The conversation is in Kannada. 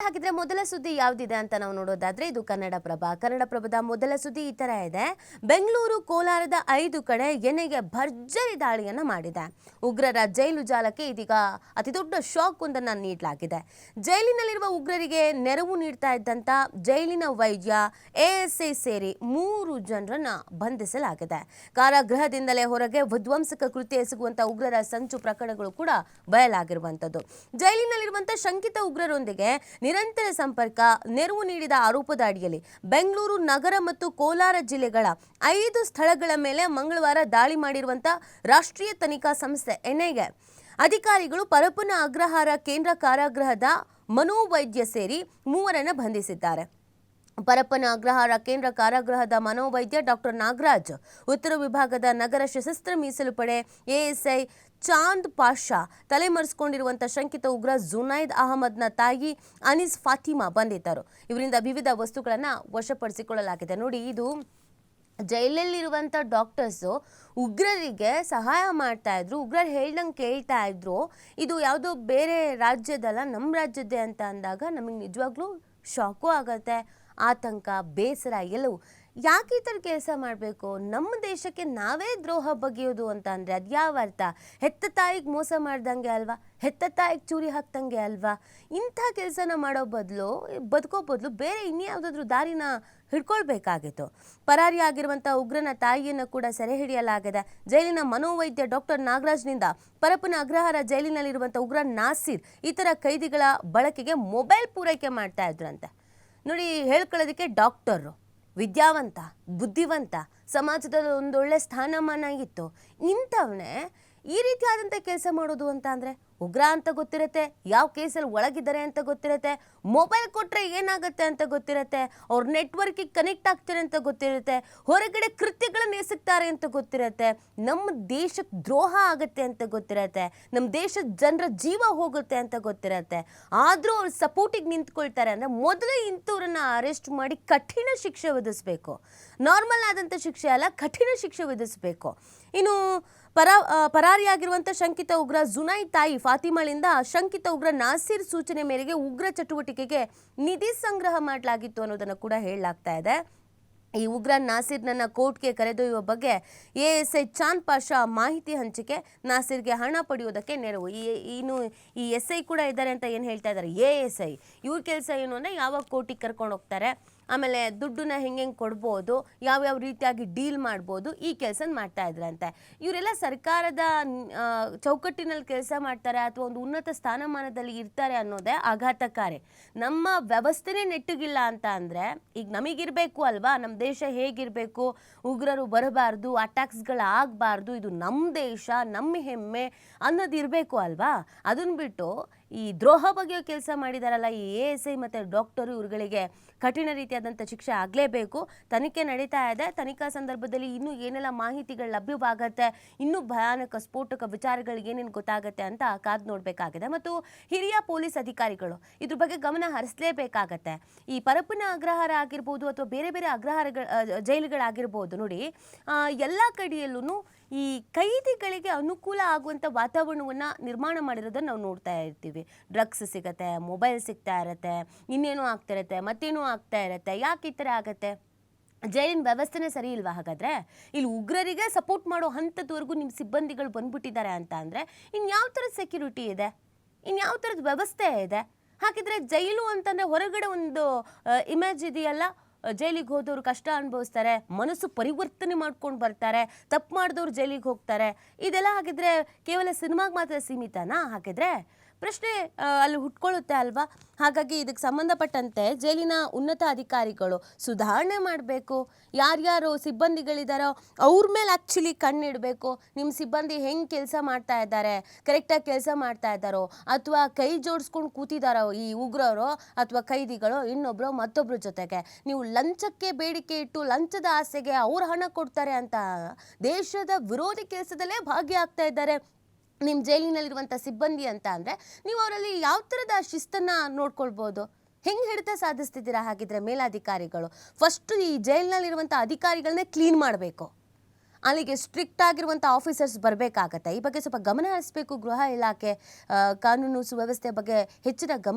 ಹಾಗಿದ್ರೆ ಮೊದಲ ಸುದ್ದಿ ಯಾವ್ದಿದೆ ಅಂತ ನಾವು ನೋಡೋದಾದ್ರೆ ಇದು ಕನ್ನಡ ಪ್ರಭ ಕನ್ನಡ ಪ್ರಭದ ಮೊದಲ ಸುದ್ದಿ ಈ ತರ ಇದೆ. ಬೆಂಗಳೂರು ಕೋಲಾರದ ಐದು ಕಡೆ ಎನೆಗೆ ಭರ್ಜರಿ ದಾಳಿಯನ್ನ ಮಾಡಿದೆ. ಉಗ್ರರ ಜೈಲು ಜಾಲಕ್ಕೆ ಇದೀಗ ಅತಿದೊಡ್ಡ ಶಾಕ್ ಒಂದನ್ನ ನೀಡಲಾಗಿದೆ. ಜೈಲಿನಲ್ಲಿರುವ ಉಗ್ರರಿಗೆ ನೆರವು ನೀಡ್ತಾ ಇದ್ದಂತ ಜೈಲಿನ ವೈದ್ಯ ಎಎಸ್ಐ ಸೇರಿ ಮೂರು ಜನರನ್ನ ಬಂಧಿಸಲಾಗಿದೆ. ಕಾರಾಗೃಹದಿಂದಲೇ ಹೊರಗೆ ವಿಧ್ವಂಸಕ ಕೃತ್ಯ ಎಸಗುವಂತ ಉಗ್ರರ ಸಂಚು ಪ್ರಕರಣಗಳು ಕೂಡ ಬಯಲಾಗಿರುವಂತದ್ದು. ಜೈಲಿನಲ್ಲಿರುವಂತಹ ಶಂಕಿತ ಉಗ್ರರೊಂದಿಗೆ ನಿರಂತರ ಸಂಪರ್ಕ, ನೆರವು ನೀಡಿದ ಆರೋಪದ ಅಡಿಯಲ್ಲಿ ಬೆಂಗಳೂರು, ನಗರ ಮತ್ತು ಕೋಲಾರ ಜಿಲ್ಲೆಗಳ ಐದು ಸ್ಥಳಗಳ ಮೇಲೆ ಮಂಗಳವಾರ ದಾಳಿ ಮಾಡಿರುವಂಥ ರಾಷ್ಟ್ರೀಯ ತನಿಖಾ ಸಂಸ್ಥೆ ಎನ್ಐಎ. ಅಧಿಕಾರಿಗಳು ಪರಪ್ಪನ ಅಗ್ರಹಾರ ಕೇಂದ್ರ ಕಾರಾಗೃಹದ ಮನೋವೈದ್ಯ ಸೇರಿ ಮೂವರನ್ನು ಬಂಧಿಸಿದ್ದಾರೆ. ಪರಪ್ಪನ ಅಗ್ರಹಾರ ಕೇಂದ್ರ ಕಾರಾಗೃಹದ ಮನೋವೈದ್ಯ ಡಾಕ್ಟರ್ ನಾಗರಾಜ್, ಉತ್ತರ ವಿಭಾಗದ ನಗರ ಸಶಸ್ತ್ರ ಮೀಸಲು ಪಡೆ ಎಎಸ್ಐ ಚಾಂದ್ ಪಾಷಾ ತಲೆಮರೆಸಿಕೊಂಡಿರುವಂಥ ಶಂಕಿತ ಉಗ್ರ ಜುನೈದ್ ಅಹಮದ್ನ ತಾಯಿ ಅನೀಸ್ ಫಾತಿಮಾ ಬಂಧಿತರು. ಇವರಿಂದ ವಿವಿಧ ವಸ್ತುಗಳನ್ನು ವಶಪಡಿಸಿಕೊಳ್ಳಲಾಗಿದೆ. ನೋಡಿ, ಇದು ಜೈಲಲ್ಲಿರುವಂಥ ಡಾಕ್ಟರ್ಸು ಉಗ್ರರಿಗೆ ಸಹಾಯ ಮಾಡ್ತಾ ಇದ್ರು. ಉಗ್ರರು ಹೇಳ್ದಂಗೆ ಕೇಳ್ತಾ ಇದ್ರು. ಇದು ಯಾವುದೋ ಬೇರೆ ರಾಜ್ಯದಲ್ಲ, ನಮ್ಮ ರಾಜ್ಯದ್ದೇ ಅಂತ ಅಂದಾಗ ನಮಗೆ ನಿಜವಾಗ್ಲೂ ಶಾಕು ಆಗುತ್ತೆ. ಆತಂಕ, ಬೇಸರ, ಎಲ್ಲವೂ. ಯಾಕೆ ಈ ಥರ ಕೆಲಸ ಮಾಡಬೇಕು? ನಮ್ಮ ದೇಶಕ್ಕೆ ನಾವೇ ದ್ರೋಹ ಬಗೆಯೋದು ಅಂತ ಅಂದರೆ ಅದು ಯಾವ ಅರ್ಥ? ಹೆತ್ತ ತಾಯಿಗೆ ಮೋಸ ಮಾಡ್ದಂಗೆ ಅಲ್ವಾ? ಹೆತ್ತ ತಾಯಿಗೆ ಚೂರಿ ಹಾಕ್ದಂಗೆ ಅಲ್ವಾ? ಇಂಥ ಕೆಲಸನ ಮಾಡೋ ಬದಲು, ಬದುಕೋ ಬದಲು ಬೇರೆ ಇನ್ಯಾವುದಾದ್ರೂ ದಾರಿನ ಹಿಡ್ಕೊಳ್ಬೇಕಾಗಿತ್ತು. ಪರಾರಿಯಾಗಿರುವಂಥ ಉಗ್ರನ ತಾಯಿಯನ್ನು ಕೂಡ ಸೆರೆ ಹಿಡಿಯಲಾಗಿದೆ ಜೈಲಿನ ಮನೋವೈದ್ಯ ಡಾಕ್ಟರ್ ನಾಗರಾಜ್ನಿಂದ ಪರಪ್ಪನ ಅಗ್ರಹಾರ ಜೈಲಿನಲ್ಲಿರುವಂಥ ಉಗ್ರ ನಾಸೀರ್ ಇತರ ಕೈದಿಗಳ ಬಳಕೆಗೆ ಮೊಬೈಲ್ ಪೂರೈಕೆ ಮಾಡ್ತಾ ಇದ್ರಂತೆ. ನೋಡಿ, ಹೇಳ್ಕೊಳ್ಳೋದಕ್ಕೆ ಡಾಕ್ಟರು. ವಿದ್ಯಾವಂತ ಬುದ್ಧಿವಂತ ಸಮಾಜದಲ್ಲಿ ಒಂದೊಳ್ಳೆ ಸ್ಥಾನಮಾನ ಇತ್ತು. ಇಂಥವನ್ನೇ ಈ ರೀತಿಯಾದಂಥ ಕೆಲಸ ಮಾಡೋದು ಅಂತ ಅಂದರೆ ಉಗ್ರ ಅಂತ ಗೊತ್ತಿರುತ್ತೆ, ಯಾವ ಕೇಸಲ್ಲಿ ಒಳಗಿದ್ದಾರೆ ಅಂತ ಗೊತ್ತಿರುತ್ತೆ ಮೊಬೈಲ್ ಕೊಟ್ಟರೆ ಏನಾಗುತ್ತೆ ಅಂತ ಗೊತ್ತಿರುತ್ತೆ, ಅವ್ರ ನೆಟ್ವರ್ಕಿಗೆ ಕನೆಕ್ಟ್ ಆಗ್ತಾರೆ ಅಂತ ಗೊತ್ತಿರುತ್ತೆ, ಹೊರಗಡೆ ಕೃತ್ಯಗಳನ್ನು ಎಸಗ್ತಾರೆ ಅಂತ ಗೊತ್ತಿರುತ್ತೆ ನಮ್ಮ ದೇಶಕ್ಕೆ ದ್ರೋಹ ಆಗುತ್ತೆ ಅಂತ ಗೊತ್ತಿರುತ್ತೆ ನಮ್ಮ ದೇಶದ ಜನರ ಜೀವ ಹೋಗುತ್ತೆ ಅಂತ ಗೊತ್ತಿರುತ್ತೆ. ಆದರೂ ಅವ್ರು ಸಪೋರ್ಟಿಗೆ ನಿಂತ್ಕೊಳ್ತಾರೆ ಅಂದರೆ ಮೊದಲು ಇಂಥವ್ರನ್ನ ಅರೆಸ್ಟ್ ಮಾಡಿ ಕಠಿಣ ಶಿಕ್ಷೆ ವಿಧಿಸಬೇಕು. ನಾರ್ಮಲ್ ಆದಂಥ ಶಿಕ್ಷೆ ಅಲ್ಲ, ಕಠಿಣ ಶಿಕ್ಷೆ ವಿಧಿಸಬೇಕು. ಇನ್ನು ಪರ ಪರಾರಿಯಾಗಿರುವಂಥ ಶಂಕಿತ ಉಗ್ರ ಜುನೈ ತಾಯಿ ಫಾತಿಮಾಳಿಂದ ಶಂಕಿತ ಉಗ್ರ ನಾಸೀರ್ ಸೂಚನೆ ಮೇರೆಗೆ ಉಗ್ರ ಚಟುವಟಿಕೆಗೆ ನಿಧಿ ಸಂಗ್ರಹ ಮಾಡಲಾಗಿತ್ತು ಅನ್ನೋದನ್ನು ಕೂಡ ಹೇಳಲಾಗ್ತಾ ಇದೆ. ಈ ಉಗ್ರ ನಾಸೀರ್ನನ್ನ ಕೋರ್ಟ್ಗೆ ಕರೆದೊಯ್ಯುವ ಬಗ್ಗೆ ಎಎಸ್ಐ ಚಾಂದ್ ಪಾಷಾ ಮಾಹಿತಿ ಹಂಚಿಕೆ, ನಾಸೀರ್ಗೆ ಹಣ ಪಡೆಯುವುದಕ್ಕೆ ನೆರವು. ಈ, ಇನ್ನು ಈ ಎಸ್ ಐ ಕೂಡ ಇದ್ದಾರೆ ಅಂತ ಏನು ಹೇಳ್ತಾ ಇದ್ದಾರೆ? ಎ ಎಸ್ ಐ ಇವ್ರ ಕೆಲಸ ಏನು ಅಂದರೆ ಯಾವಾಗ ಕೋರ್ಟಿಗೆ ಕರ್ಕೊಂಡು ಹೋಗ್ತಾರೆ? ಆಮೇಲೆ ದುಡ್ಡನ್ನ ಹೆಂಗೆ ಹೆಂಗೆ ಕೊಡ್ಬೋದು, ಯಾವ್ಯಾವ ರೀತಿಯಾಗಿ ಡೀಲ್ ಮಾಡ್ಬೋದು ಈ ಕೆಲಸನ ಮಾಡ್ತಾ ಇದ್ರಂತೆ. ಇವರೆಲ್ಲ ಸರ್ಕಾರದ ಚೌಕಟ್ಟಿನಲ್ಲಿ ಕೆಲಸ ಮಾಡ್ತಾರೆ ಅಥವಾ ಒಂದು ಉನ್ನತ ಸ್ಥಾನಮಾನದಲ್ಲಿ ಇರ್ತಾರೆ ಅನ್ನೋದೇ ಆಘಾತಕಾರಿ. ನಮ್ಮ ವ್ಯವಸ್ಥೆನೇ ನೆಟ್ಟಗಿಲ್ಲ ಅಂತ ಅಂದರೆ, ಈಗ ನಮಗಿರಬೇಕು ಅಲ್ವಾ? ನಮ್ಮ ದೇಶ ಹೇಗಿರಬೇಕು? ಉಗ್ರರು ಬರಬಾರ್ದು, ಅಟ್ಯಾಕ್ಸ್ಗಳು ಆಗಬಾರ್ದು, ಇದು ನಮ್ಮ ದೇಶ ನಮ್ಮ ಹೆಮ್ಮೆ ಅನ್ನೋದು ಇರಬೇಕು ಅಲ್ವಾ? ಅದನ್ನ ಬಿಟ್ಟು ಈ ದ್ರೋಹ ಬಗೆಯೋ ಕೆಲಸ ಮಾಡಿದಾರಲ್ಲ ಈ ಎ ಎಸ್ ಐ ಮತ್ತು ಡಾಕ್ಟರು ಇವರುಗಳಿಗೆ ಕಠಿಣ ರೀತಿಯಾದಂಥ ಶಿಕ್ಷೆ ಆಗಲೇಬೇಕು. ತನಿಖೆ ನಡೀತಾ ಇದೆ. ತನಿಖಾ ಸಂದರ್ಭದಲ್ಲಿ ಇನ್ನೂ ಏನೆಲ್ಲ ಮಾಹಿತಿಗಳು ಲಭ್ಯವಾಗತ್ತೆ, ಇನ್ನೂ ಭಯಾನಕ ಸ್ಫೋಟಕ ವಿಚಾರಗಳಿಗೆ ಏನೇನು ಗೊತ್ತಾಗತ್ತೆ ಅಂತ ಕಾದು ನೋಡಬೇಕಾಗಿದೆ. ಮತ್ತು ಹಿರಿಯ ಪೊಲೀಸ್ ಅಧಿಕಾರಿಗಳು ಇದ್ರ ಬಗ್ಗೆ ಗಮನ ಹರಿಸಲೇಬೇಕಾಗತ್ತೆ. ಈ ಪರಪ್ಪನ ಅಗ್ರಹಾರ ಆಗಿರ್ಬೋದು ಅಥವಾ ಬೇರೆ ಬೇರೆ ಅಗ್ರಹಾರಗಳ ಜೈಲುಗಳಾಗಿರ್ಬೋದು ನೋಡಿ ಎಲ್ಲ ಕಡೆಯಲ್ಲೂ ಈ ಕೈದಿಗಳಿಗೆ ಅನುಕೂಲ ಆಗುವಂಥ ವಾತಾವರಣವನ್ನು ನಿರ್ಮಾಣ ಮಾಡಿರೋದನ್ನು ನಾವು ನೋಡ್ತಾ ಇರ್ತೀವಿ. ಡ್ರಗ್ಸ್ ಸಿಗತ್ತೆ, ಮೊಬೈಲ್ ಸಿಗ್ತಾ ಇರತ್ತೆ, ಇನ್ನೇನೋ ಆಗ್ತಾ ಇರತ್ತೆ, ಮತ್ತೇನೋ ಆಗ್ತಾ ಇರತ್ತೆ, ಯಾಕೆ ಈ ಥರ ಆಗತ್ತೆ? ಜೈಲಿನ ವ್ಯವಸ್ಥೆನೇ ಸರಿ ಇಲ್ವಾ ಹಾಗಾದರೆ? ಇಲ್ಲಿ ಉಗ್ರರಿಗೆ ಸಪೋರ್ಟ್ ಮಾಡೋ ಹಂತದವರೆಗೂ ನಿಮ್ಮ ಸಿಬ್ಬಂದಿಗಳು ಬಂದ್ಬಿಟ್ಟಿದ್ದಾರೆ ಅಂತ ಅಂದರೆ ಇನ್ನು ಯಾವ ಥರದ ಸೆಕ್ಯೂರಿಟಿ ಇದೆ? ಇನ್ನು ಯಾವ ಥರದ ವ್ಯವಸ್ಥೆ ಇದೆ? ಹಾಗಿದ್ರೆ ಜೈಲು ಅಂತಂದರೆ ಹೊರಗಡೆ ಒಂದು ಇಮೇಜ್ ಇದೆಯಲ್ಲ? ಜೈಲಿಗೆ ಹೋದವರು ಕಷ್ಟ ಅನುಭವಿಸ್ತಾರೆ, ಮನಸ್ಸು ಪರಿವರ್ತನೆ ಮಾಡ್ಕೊಂಡು ಬರ್ತಾರೆ, ತಪ್ಪು ಮಾಡಿದವ್ರು ಜೈಲಿಗೆ ಹೋಗ್ತಾರೆ. ಇದೆಲ್ಲ ಹಾಗಿದ್ರೆ ಕೇವಲ ಸಿನಿಮಾಗೆ ಮಾತ್ರ ಸೀಮಿತನಾ? ಹಾಗಿದ್ರೆ ಪ್ರಶ್ನೆ ಅಲ್ಲಿ ಹುಟ್ಕೊಳ್ಳುತ್ತೆ ಅಲ್ವಾ? ಹಾಗಾಗಿ ಇದಕ್ಕೆ ಸಂಬಂಧಪಟ್ಟಂತೆ ಜೈಲಿನ ಉನ್ನತ ಅಧಿಕಾರಿಗಳು ಸುಧಾರಣೆ ಮಾಡಬೇಕು. ಯಾರ್ಯಾರು ಸಿಬ್ಬಂದಿಗಳಿದ್ದಾರೋ ಅವ್ರ ಮೇಲೆ ಆ್ಯಕ್ಚುಲಿ ಕಣ್ಣಿಡಬೇಕು. ನಿಮ್ಮ ಸಿಬ್ಬಂದಿ ಹೆಂಗೆ ಕೆಲಸ ಮಾಡ್ತಾ ಇದ್ದಾರೆ ಕರೆಕ್ಟಾಗಿ ಕೆಲಸ ಮಾಡ್ತಾ ಇದ್ದಾರೋ, ಅಥವಾ ಕೈ ಜೋಡಿಸ್ಕೊಂಡು ಕೂತಿದ್ದಾರೋ ಈ ಉಗ್ರರು, ಅಥವಾ ಕೈದಿಗಳು ಇನ್ನೊಬ್ಬರು ಮತ್ತೊಬ್ಬರ ಜೊತೆಗೆ. ನೀವು ಲಂಚಕ್ಕೆ ಬೇಡಿಕೆ ಇಟ್ಟು ಲಂಚದ ಆಸೆಗೆ ಅವ್ರು ಹಣ ಕೊಡ್ತಾರೆ ಅಂತ ದೇಶದ ವಿರೋಧಿ ಕೆಲಸದಲ್ಲೇ ಭಾಗಿಯಾಗ್ತಾ ಇದ್ದಾರೆ. ನಿಮ್ಮ ಜೈಲಿನಲ್ಲಿರುವಂಥ ಸಿಬ್ಬಂದಿ ಅಂತ ಅಂದರೆ ನೀವು ಅವರಲ್ಲಿ ಯಾವ ಥರದ ಶಿಸ್ತನ್ನು ನೋಡ್ಕೊಳ್ಬೋದು? ಹೆಂಗೆ ಹಿಡಿತ ಸಾಧಿಸ್ತಿದ್ದೀರಾ ಹಾಗಿದ್ರೆ ಮೇಲಾಧಿಕಾರಿಗಳು? ಫಸ್ಟು ಈ ಜೈಲಿನಲ್ಲಿರುವಂಥ ಅಧಿಕಾರಿಗಳನ್ನೇ ಕ್ಲೀನ್ ಮಾಡಬೇಕು. ಅಲ್ಲಿಗೆ ಸ್ಟ್ರಿಕ್ಟ್ ಆಗಿರುವಂಥ ಆಫೀಸರ್ಸ್ ಬರಬೇಕಾಗತ್ತೆ. ಈ ಬಗ್ಗೆ ಸ್ವಲ್ಪ ಗಮನ ಹರಿಸಬೇಕು ಗೃಹ ಇಲಾಖೆ ಕಾನೂನು ಸುವ್ಯವಸ್ಥೆ ಬಗ್ಗೆ ಹೆಚ್ಚಿನ ಗಮನ